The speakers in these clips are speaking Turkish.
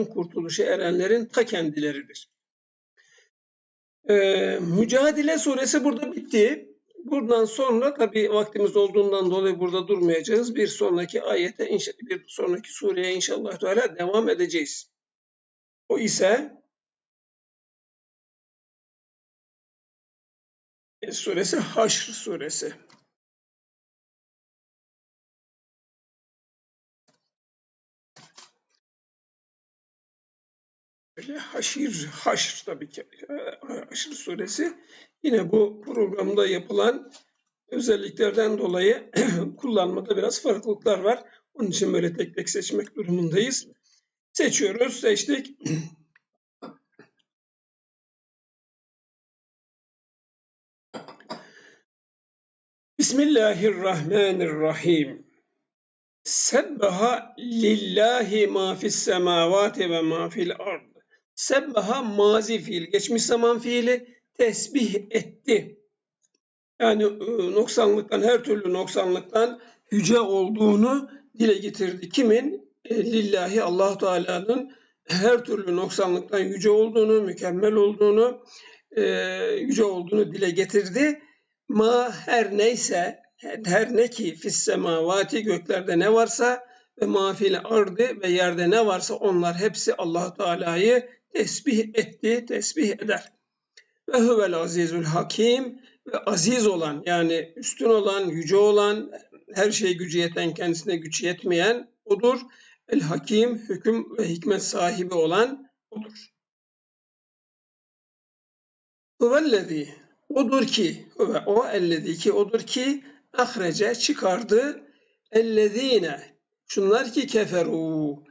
kurtuluşa erenlerin ta kendileridir. Ee, Mücadele suresi burada bitti. Buradan sonra tabi vaktimiz olduğundan dolayı burada durmayacağız. Bir sonraki ayete, bir sonraki sureye inşallah Teala devam edeceğiz. O ise suresi Haşr suresi. Haşir, haşr tabii ki Haşr suresi. Yine bu programda yapılan özelliklerden dolayı kullanmada biraz farklılıklar var. Onun için böyle tek tek seçmek durumundayız. Seçiyoruz, seçtik. Bismillahirrahmanirrahim. Sebbaha lillahi ma fis semavati ve ma fil ard. Sebbaha mazi fiil, geçmiş zaman fiili tesbih etti. Yani e, noksanlıktan, her türlü noksanlıktan yüce olduğunu dile getirdi. Kimin? E, lillahi allah Teala'nın her türlü noksanlıktan yüce olduğunu, mükemmel olduğunu, e, yüce olduğunu dile getirdi. Ma her neyse, her ne ki fis semavati göklerde ne varsa ve mafil ardı ve yerde ne varsa onlar hepsi allah Teala'yı tesbih etti, tesbih eder. Ve huvel azizül hakim ve aziz olan yani üstün olan, yüce olan, her şey gücü yeten, kendisine güç yetmeyen odur. El hakim, hüküm ve hikmet sahibi olan odur. Huvellezî odur ki, ve o ellezî ki odur ki ahrece çıkardı ellezîne şunlar ki keferu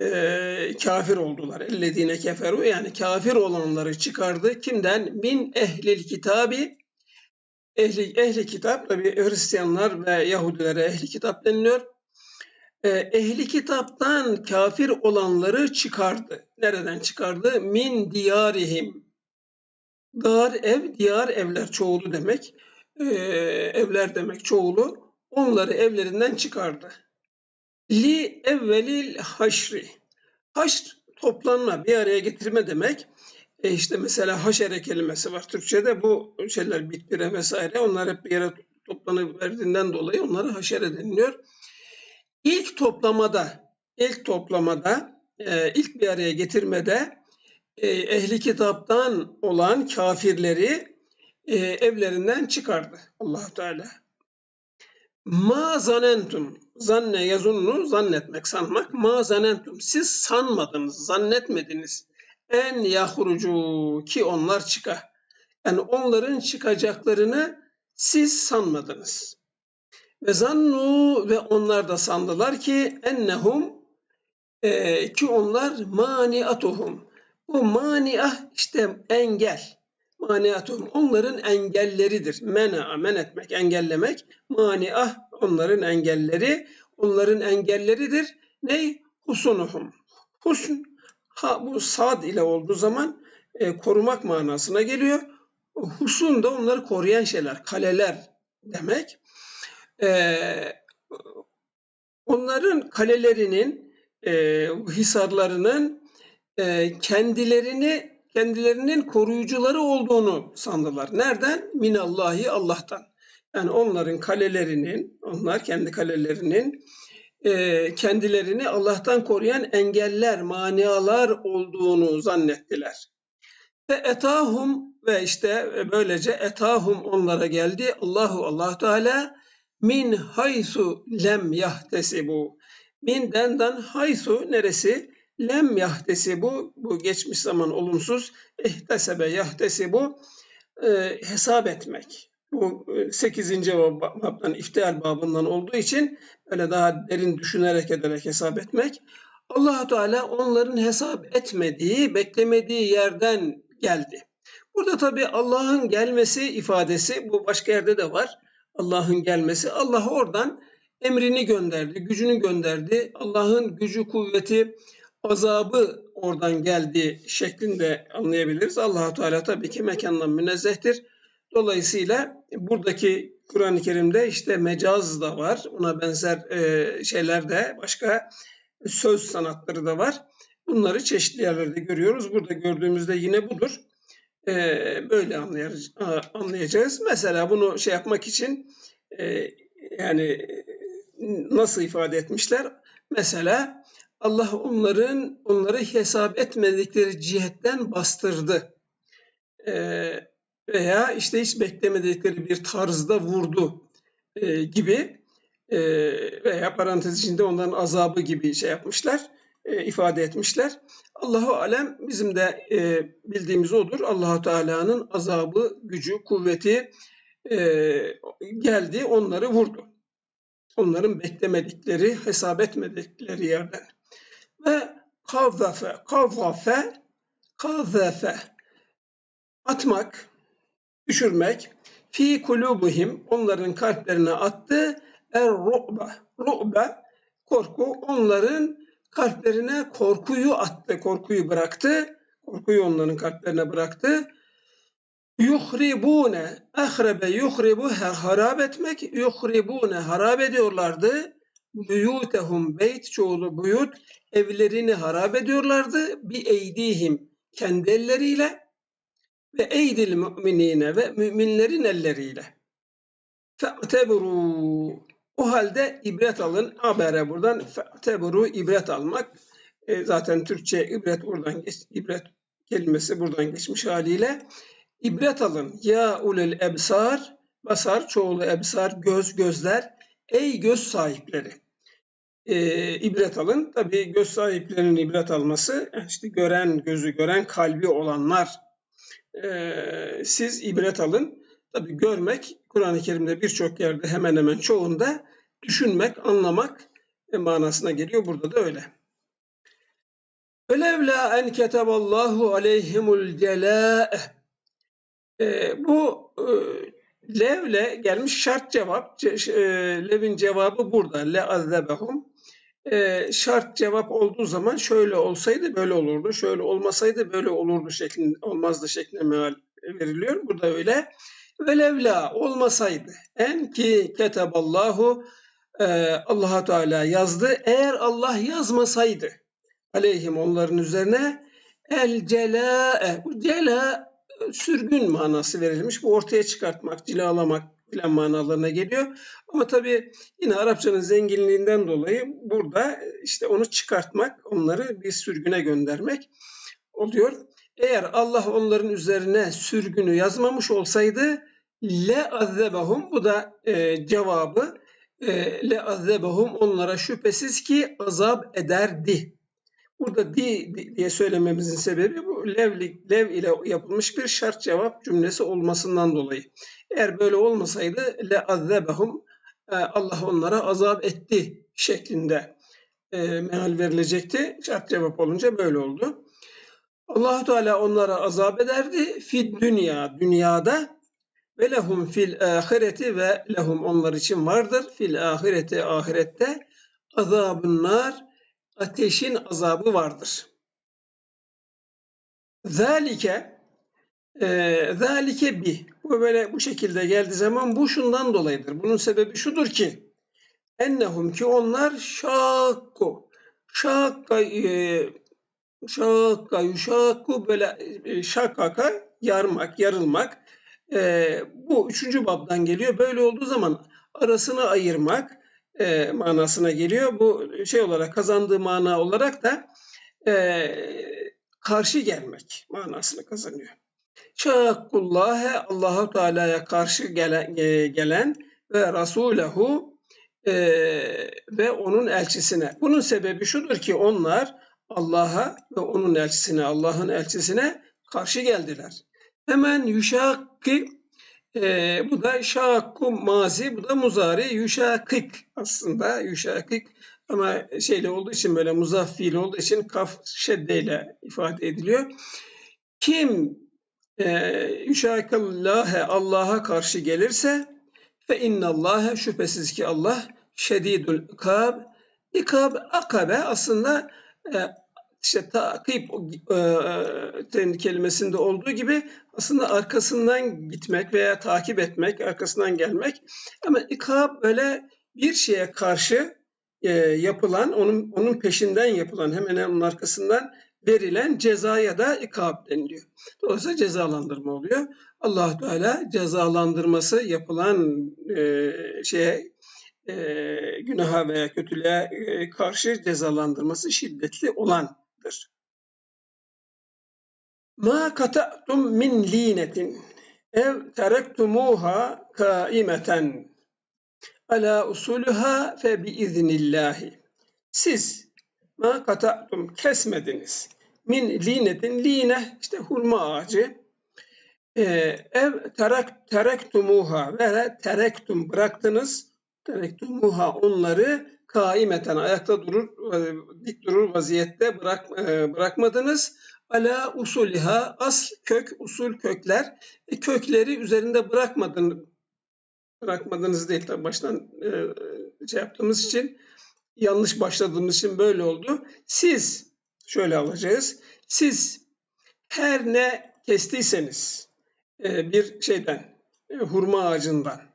e, kafir oldular. Ellezine keferu yani kafir olanları çıkardı. Kimden? Min ehlil kitabi ehli, ehli kitap tabi Hristiyanlar ve Yahudilere ehli kitap deniliyor. E, ehli kitaptan kafir olanları çıkardı. Nereden çıkardı? Min diyarihim. Dar ev, diyar evler çoğulu demek. E, evler demek çoğulu. Onları evlerinden çıkardı li evvelil haşri. Haşr toplanma, bir araya getirme demek. E işte mesela haşere kelimesi var Türkçe'de. Bu şeyler bitbire vesaire onlar hep bir yere toplanıverdiğinden dolayı onlara haşere deniliyor. İlk toplamada, ilk toplamada, e, ilk bir araya getirmede e, ehli kitaptan olan kafirleri e, evlerinden çıkardı allah Teala. Ma zanentum zanne yazunnu zannetmek, sanmak. Ma zanentum siz sanmadınız, zannetmediniz. En yahrucu ki onlar çıka. Yani onların çıkacaklarını siz sanmadınız. Ve zannu ve onlar da sandılar ki ennehum e, ki onlar maniatuhum. Bu maniah işte engel. Maniatuhum onların engelleridir. Mena, men etmek, engellemek. Maniah onların engelleri. Onların engelleridir. Ne? Husunuhum. Husn, ha, bu sad ile olduğu zaman e, korumak manasına geliyor. Husun da onları koruyan şeyler, kaleler demek. E, onların kalelerinin, e, hisarlarının e, kendilerini kendilerinin koruyucuları olduğunu sandılar. Nereden? Minallahi Allah'tan. Yani onların kalelerinin, onlar kendi kalelerinin e, kendilerini Allah'tan koruyan engeller, manialar olduğunu zannettiler. Ve etahum ve işte böylece etahum onlara geldi. Allahu Allah Teala min haysu lem yahtesibu. Min denden haysu neresi? Lem yahtesi bu, bu geçmiş zaman olumsuz. İhtesebe yahtesi bu e, hesap etmek. Bu 8. E, babdan iftial babından olduğu için öyle daha derin düşünerek ederek hesap etmek. allah Teala onların hesap etmediği, beklemediği yerden geldi. Burada tabi Allah'ın gelmesi ifadesi bu başka yerde de var. Allah'ın gelmesi. Allah oradan emrini gönderdi, gücünü gönderdi. Allah'ın gücü, kuvveti, azabı oradan geldiği şeklinde anlayabiliriz. Allahu Teala tabii ki mekandan münezzehtir. Dolayısıyla buradaki Kur'an-ı Kerim'de işte mecaz da var. Ona benzer e, şeyler de başka söz sanatları da var. Bunları çeşitli yerlerde görüyoruz. Burada gördüğümüzde yine budur. E, böyle anlayacağız. Mesela bunu şey yapmak için e, yani nasıl ifade etmişler? Mesela Allah onların onları hesap etmedikleri cihetten bastırdı. Ee, veya işte hiç beklemedikleri bir tarzda vurdu e, gibi e, veya parantez içinde onların azabı gibi şey yapmışlar, e, ifade etmişler. Allahu alem bizim de e, bildiğimiz odur. Allahu Teala'nın azabı, gücü, kuvveti e, geldi, onları vurdu. Onların beklemedikleri, hesap etmedikleri yerden. Ve kavzafe, kavzafe, kavzafe atmak, düşürmek, fi kulubuhim onların kalplerine attı, er ru'ba, ru'ba korku onların kalplerine korkuyu attı, korkuyu bıraktı, korkuyu onların kalplerine bıraktı. Yuhribune, ahrebe yuhribu harap etmek, yuhribune harap ediyorlardı. Buyutehum beyt çoğulu buyut evlerini harap ediyorlardı. Bi eydihim kendi elleriyle ve eydil müminine ve müminlerin elleriyle. Fe'teburu o halde ibret alın. Habere buradan fe'teburu ibret almak. E, zaten Türkçe ibret buradan geç, ibret kelimesi buradan geçmiş haliyle. İbret alın. Ya ulul ebsar basar çoğulu ebsar göz gözler. Ey göz sahipleri. E, ibret alın. Tabii göz sahiplerinin ibret alması işte gören gözü gören kalbi olanlar e, siz ibret alın. Tabi görmek Kur'an-ı Kerim'de birçok yerde hemen hemen çoğunda düşünmek, anlamak manasına geliyor. Burada da öyle. Ölevla en keteballahu aleyhimul celâ'e e, bu e, levle gelmiş şart cevap. Ce, e, levin cevabı burada. Le azzebehum. E, şart cevap olduğu zaman şöyle olsaydı böyle olurdu, şöyle olmasaydı böyle olurdu şeklinde, olmazdı şeklinde meal veriliyor. Burada öyle. Velevla olmasaydı en ki keteballahu e, allah Teala yazdı. Eğer Allah yazmasaydı aleyhim onların üzerine el cela'e cela sürgün manası verilmiş. Bu ortaya çıkartmak, cilalamak filan manalarına geliyor. Ama tabii yine Arapçanın zenginliğinden dolayı burada işte onu çıkartmak, onları bir sürgüne göndermek oluyor. Eğer Allah onların üzerine sürgünü yazmamış olsaydı le azzebahum bu da e, cevabı e, le azzebahum onlara şüphesiz ki azap ederdi. Burada di diye söylememizin sebebi bu levlik, lev ile yapılmış bir şart cevap cümlesi olmasından dolayı. Eğer böyle olmasaydı le azzebahum e, Allah onlara azap etti şeklinde e, meal verilecekti. Şart cevap olunca böyle oldu. Allahu Teala onlara azap ederdi fid dünya dünyada ve lehum fil ahireti ve lehum onlar için vardır fil ahireti ahirette azabın nar ateşin azabı vardır. Zalike e, zalike bi bu böyle bu şekilde geldiği zaman bu şundan dolayıdır. Bunun sebebi şudur ki ennehum ki onlar şakku şakka e, şakka yuşakku böyle e, şakaka yarmak yarılmak e, bu üçüncü babdan geliyor. Böyle olduğu zaman arasını ayırmak e, manasına geliyor. Bu şey olarak kazandığı mana olarak da e, karşı gelmek manasını kazanıyor. Şakkullâhe Allahu Teala'ya karşı gelen, e, gelen ve Rasulehu e, ve onun elçisine. Bunun sebebi şudur ki onlar Allah'a ve onun elçisine, Allah'ın elçisine karşı geldiler. Hemen yuşakki e, bu da şakku mazi, bu da muzari yuşakik aslında yuşakik ama şeyle olduğu için böyle muzaf fiil olduğu için kaf şeddeyle ifade ediliyor. Kim e, yuşakallâhe Allah'a karşı gelirse fe innallâhe şüphesiz ki Allah şedidul ikab ikab akabe aslında e, işte takip e, kelimesinde olduğu gibi aslında arkasından gitmek veya takip etmek, arkasından gelmek. Ama ikab böyle bir şeye karşı e, yapılan, onun onun peşinden yapılan, hemen onun arkasından verilen cezaya da ikab deniliyor. Dolayısıyla cezalandırma oluyor. allah Teala cezalandırması yapılan e, şeye e, günaha veya kötülüğe e, karşı cezalandırması şiddetli olandır. Ma kata'tum min linetin ev terektumuha kaimeten ala usuluha fe bi iznillahi. Siz ma kata'tum kesmediniz. Min linetin line işte hurma ağacı. Ee, ev terek, terektumuha ve terektum bıraktınız. Terektumuha onları kaimeten ayakta durur, dik durur vaziyette bırak, e, bırakmadınız. Ala usuliha asl kök usul kökler e, kökleri üzerinde bırakmadın bırakmadınız değil tabi baştan e, şey yaptığımız için yanlış başladığımız için böyle oldu. Siz şöyle alacağız. Siz her ne kestiyseniz e, bir şeyden e, hurma ağacından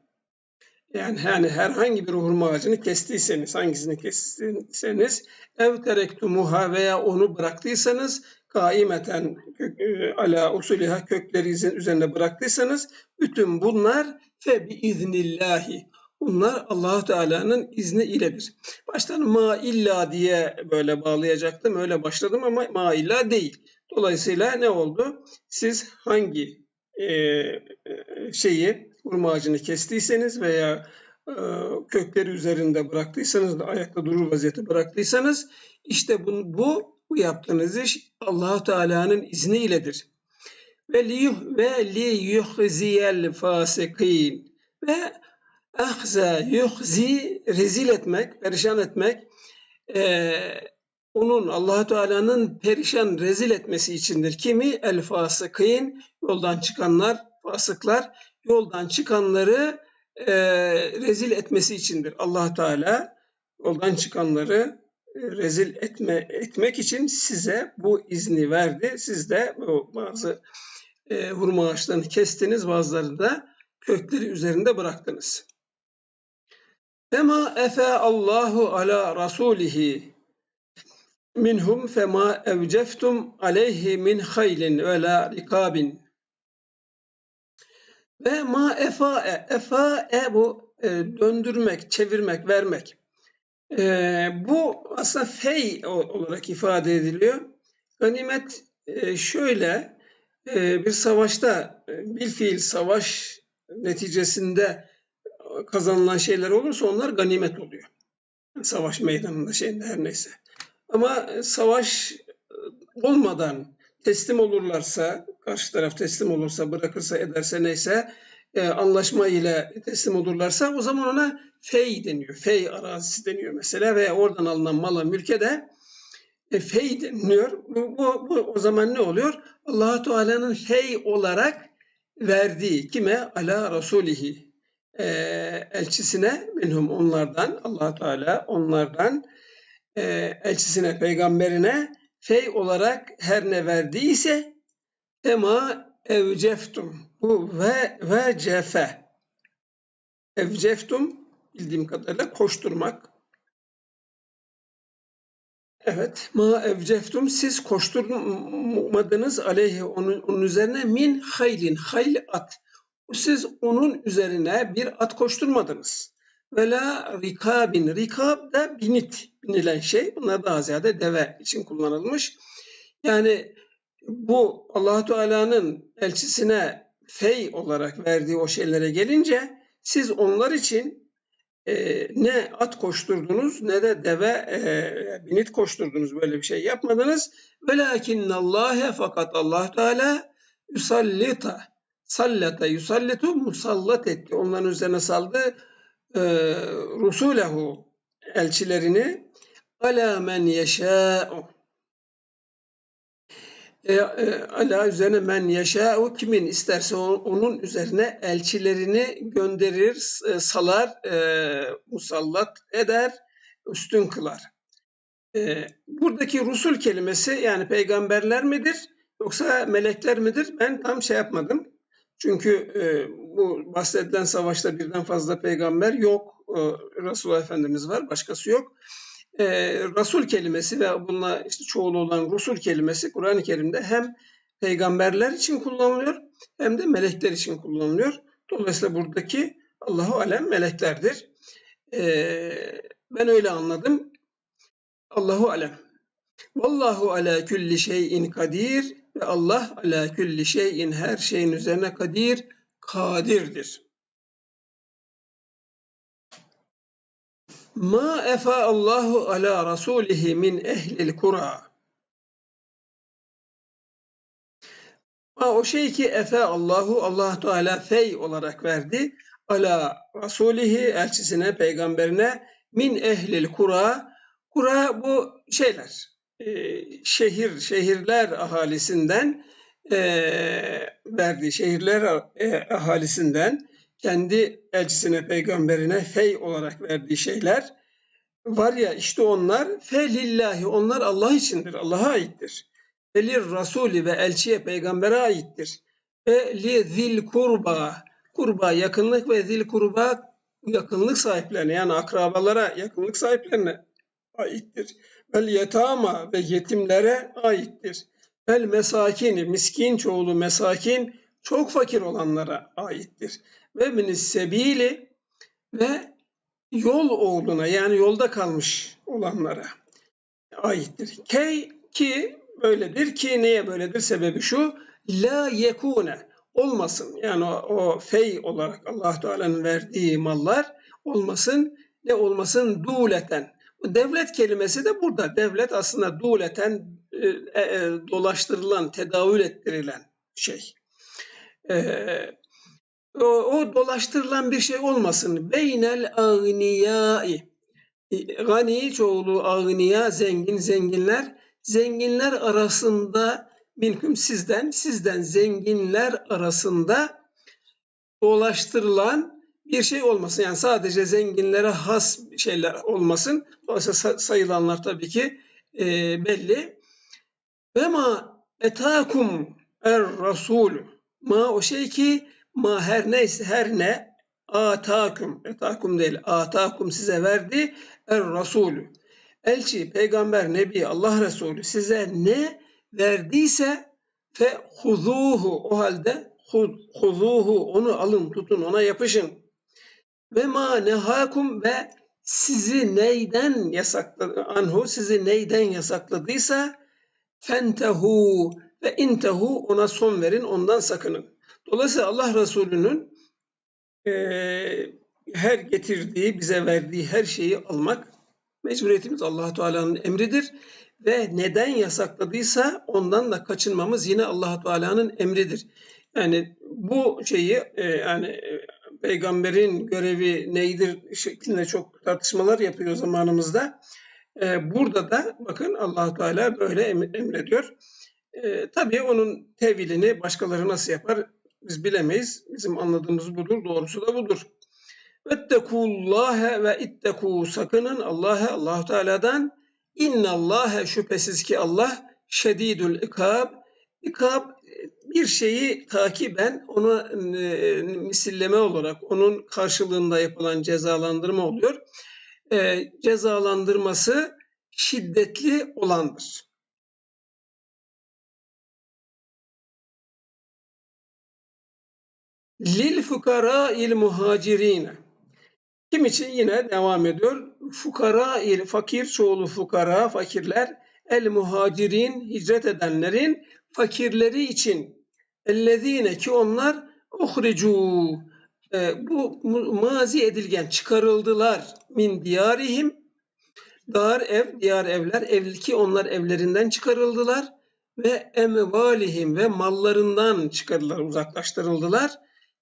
yani yani herhangi bir hurma ağacını kestiyseniz, hangisini kestiyseniz ev terektumuha veya onu bıraktıysanız kaimeten e, ala usuliha kökleri üzerine bıraktıysanız bütün bunlar fe bi iznillahi Bunlar allah Teala'nın izni iledir. Baştan ma illa diye böyle bağlayacaktım. Öyle başladım ama ma illa değil. Dolayısıyla ne oldu? Siz hangi e, e şeyi hurma ağacını kestiyseniz veya e, kökleri üzerinde bıraktıysanız da ayakta durur vaziyette bıraktıysanız işte bu, bu, bu yaptığınız iş allah Teala'nın izniyledir. Ve li ve li yuhziyel fasikin ve ahza yuhzi rezil etmek, perişan etmek e, onun allah Teala'nın perişan rezil etmesi içindir. Kimi? El fasıkîn yoldan çıkanlar, fasıklar yoldan çıkanları e, rezil etmesi içindir. allah Teala yoldan çıkanları e, rezil etme, etmek için size bu izni verdi. Siz de bazı e, hurma ağaçlarını kestiniz, bazılarını da kökleri üzerinde bıraktınız. Fema efe Allahu ala rasulihi minhum fema evceftum aleyhi min haylin ve la rikabin ve ma efa e efa e bu e, döndürmek, çevirmek, vermek. E, bu aslında fey olarak ifade ediliyor. Ganimet e, şöyle e, bir savaşta e, bir fiil savaş neticesinde kazanılan şeyler olursa onlar ganimet oluyor. Savaş meydanında şeyinde her neyse. Ama savaş e, olmadan teslim olurlarsa, karşı taraf teslim olursa, bırakırsa, ederse neyse e, anlaşma ile teslim olurlarsa o zaman ona fey deniyor. Fey arazisi deniyor mesela ve oradan alınan mala mülke de e, fey deniliyor. Bu, bu, bu o zaman ne oluyor? Allahu Teala'nın fey olarak verdiği kime? Ala Rasulihi e, elçisine minhum onlardan allah Teala onlardan e, elçisine peygamberine fey olarak her ne verdiyse ema evceftum bu ve ve cefe. Evceftum bildiğim kadarıyla koşturmak. Evet, ma evceftum siz koşturmadınız aleyhi onun, onun üzerine min haylin hayl at. Siz onun üzerine bir at koşturmadınız. Ve la rikabin. Rikab da binit, binilen şey. Bunlar daha ziyade deve için kullanılmış. Yani bu allah Teala'nın elçisine fey olarak verdiği o şeylere gelince siz onlar için e, ne at koşturdunuz ne de deve e, binit koşturdunuz böyle bir şey yapmadınız. Velakinnallâhe fakat allah Teala yusallita sallata yusallitu musallat etti. Onların üzerine saldı. E, Rusulehu elçilerini ala men yeşâ'u e, e, ala üzerine men yeşâ'u kimin isterse onun üzerine elçilerini gönderir, e, salar, e, musallat eder, üstün kılar. E, buradaki Rusul kelimesi yani peygamberler midir yoksa melekler midir? Ben tam şey yapmadım Çünkü e, bu bahsedilen savaşta birden fazla peygamber yok. E, Resulullah Efendimiz var, başkası yok. E, Resul kelimesi ve bununla işte çoğulu olan Rusul kelimesi Kur'an-ı Kerim'de hem peygamberler için kullanılıyor hem de melekler için kullanılıyor. Dolayısıyla buradaki Allahu alem meleklerdir. Ee, ben öyle anladım. Allahu alem. Vallahu ala kulli şeyin kadir ve Allah ala kulli şeyin her şeyin üzerine kadir, kadirdir. Ma efa Allahu ala rasulihi min ehlil kura. Ma o şey ki efe Allahu Allah Teala fey olarak verdi ala rasulihi elçisine peygamberine min ehlil kura kura bu şeyler e, şehir şehirler ahalisinden e, verdiği şehirler e, ahalisinden kendi elçisine peygamberine fey olarak verdiği şeyler var ya işte onlar felillahi onlar Allah içindir Allah'a aittir. Velir Rasuli ve elçiye peygambere aittir. Ve li zil kurba kurba yakınlık ve zil kurba yakınlık sahiplerine yani akrabalara yakınlık sahiplerine aittir. Vel yetama ve yetimlere aittir. Vel mesakini miskin çoğulu mesakin çok fakir olanlara aittir. Ve minis sebili ve yol oğluna yani yolda kalmış olanlara aittir. Key ki böyledir ki neye böyledir sebebi şu la yekune olmasın yani o, o fey olarak Allah Teala'nın verdiği mallar olmasın ne olmasın duleten devlet kelimesi de burada. Devlet aslında duleten e, e, e, dolaştırılan tedaül ettirilen şey. O, o dolaştırılan bir şey olmasın. Beynel ağniyai gani çoğulu ağniya zengin zenginler. Zenginler arasında minkum sizden, sizden zenginler arasında dolaştırılan bir şey olmasın. Yani sadece zenginlere has şeyler olmasın. Dolayısıyla sayılanlar tabii ki e, belli. Ve ma etakum er rasul ma o şey ki ma her neyse her ne atakum etakum değil atakum size verdi er rasul elçi, peygamber, nebi, Allah Resulü size ne verdiyse fe huzuhu o halde huzuhu onu alın tutun ona yapışın ve ma nehakum ve sizi neyden yasakladı anhu sizi neyden yasakladıysa fentehu ve intehu ona son verin ondan sakının. Dolayısıyla Allah Resulü'nün e, her getirdiği bize verdiği her şeyi almak Mecburiyetimiz allah Teala'nın emridir ve neden yasakladıysa ondan da kaçınmamız yine allah Teala'nın emridir. Yani bu şeyi e, yani peygamberin görevi neydir şeklinde çok tartışmalar yapıyor zamanımızda. E, burada da bakın allah Teala böyle emrediyor. E, tabii onun tevilini başkaları nasıl yapar biz bilemeyiz. Bizim anladığımız budur, doğrusu da budur. Vettekullâhe ve ittekû sakının Allah'a allah Teala'dan innallâhe şüphesiz ki Allah şedidül ikab ikab bir şeyi takiben ona e, misilleme olarak onun karşılığında yapılan cezalandırma oluyor. E, cezalandırması şiddetli olandır. Lil fukara il muhacirine kim için yine devam ediyor. Fukara il fakir çoğulu fukara fakirler el muhacirin hicret edenlerin fakirleri için ellezine ki onlar uhricu e, bu mazi edilgen çıkarıldılar min diyarihim. Dar ev diyar evler ev ki onlar evlerinden çıkarıldılar ve emvalihim ve mallarından çıkarıldılar uzaklaştırıldılar.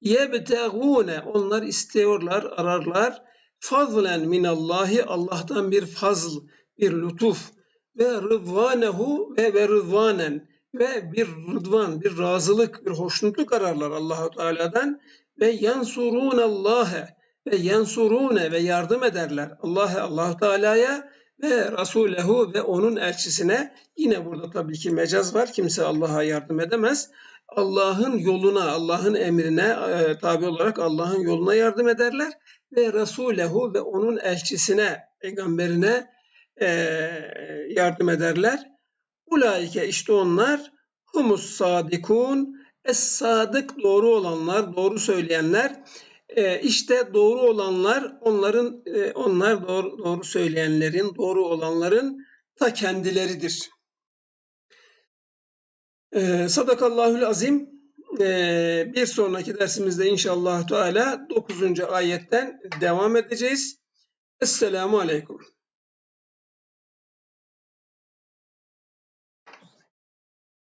Yebtegune onlar istiyorlar, ararlar. Fazlen minallahi Allah'tan bir fazl, bir lütuf. Ve rıdvanehu ve ve rıdvanen ve bir rıdvan, bir razılık, bir hoşnutluk ararlar Allahu Teala'dan ve yansurun Allah'e ve yansurune ve yardım ederler Allah'a Allah Teala'ya ve Rasulehu ve onun elçisine yine burada tabii ki mecaz var. Kimse Allah'a yardım edemez. Allah'ın yoluna, Allah'ın emrine e, tabi olarak Allah'ın yoluna yardım ederler ve Rasulehu ve onun elçisine, peygamberine e, yardım ederler. Ulaike işte onlar humus sadikun es sadık doğru olanlar, doğru söyleyenler. E, işte doğru olanlar onların e, onlar doğru, doğru söyleyenlerin, doğru olanların ta kendileridir. E, Sadakallahül azim. E, bir sonraki dersimizde inşallah Teala 9. ayetten devam edeceğiz. Esselamu Aleyküm.